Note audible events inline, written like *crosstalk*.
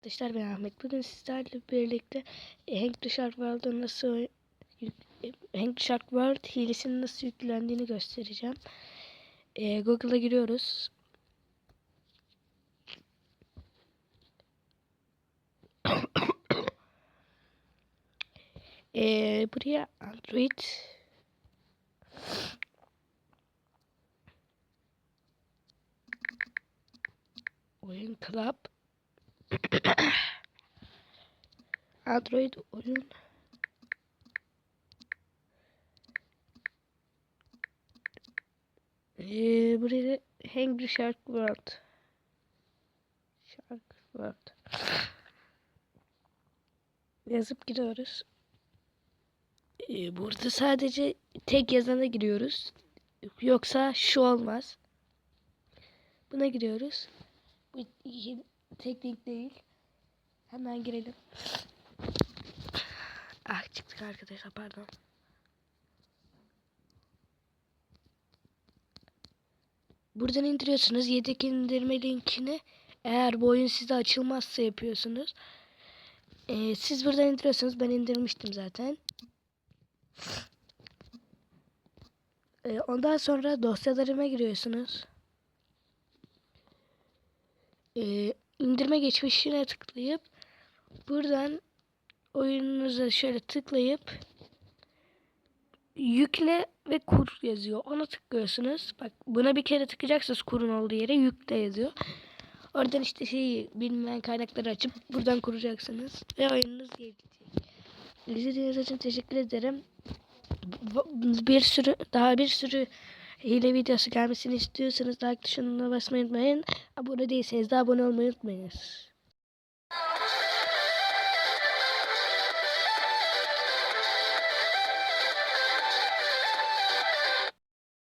arkadaşlar ben Ahmet. Bugün sizlerle birlikte Hank the Shark World'da nasıl Hank the Shark World hilesinin nasıl yüklendiğini göstereceğim. Ee, Google'a giriyoruz. *coughs* Ee, buraya Android Oyun Club Android oyun ee, buraya Hungry Shark World Shark World yazıp giriyoruz. Ee, burada sadece tek yazana giriyoruz. Yoksa şu olmaz. Buna giriyoruz. Bu iyi- teknik değil. Hemen girelim. Ah çıktık arkadaşlar pardon. Buradan indiriyorsunuz. Yedek indirme linkini eğer bu oyun size açılmazsa yapıyorsunuz. Ee, siz buradan indiriyorsunuz. Ben indirmiştim zaten. Ee, ondan sonra dosyalarıma giriyorsunuz. Ee, indirme geçmişine tıklayıp buradan oyununuza şöyle tıklayıp yükle ve kur yazıyor. Ona tıklıyorsunuz. Bak buna bir kere tıklayacaksınız kurun olduğu yere yükle yazıyor. Oradan işte şeyi bilmeyen kaynakları açıp buradan kuracaksınız ve oyununuz gelecek. İzlediğiniz için teşekkür ederim. Bir sürü daha bir sürü hile videosu gelmesini istiyorsanız like tuşuna basmayı unutmayın. Abone değilseniz de abone olmayı unutmayınız.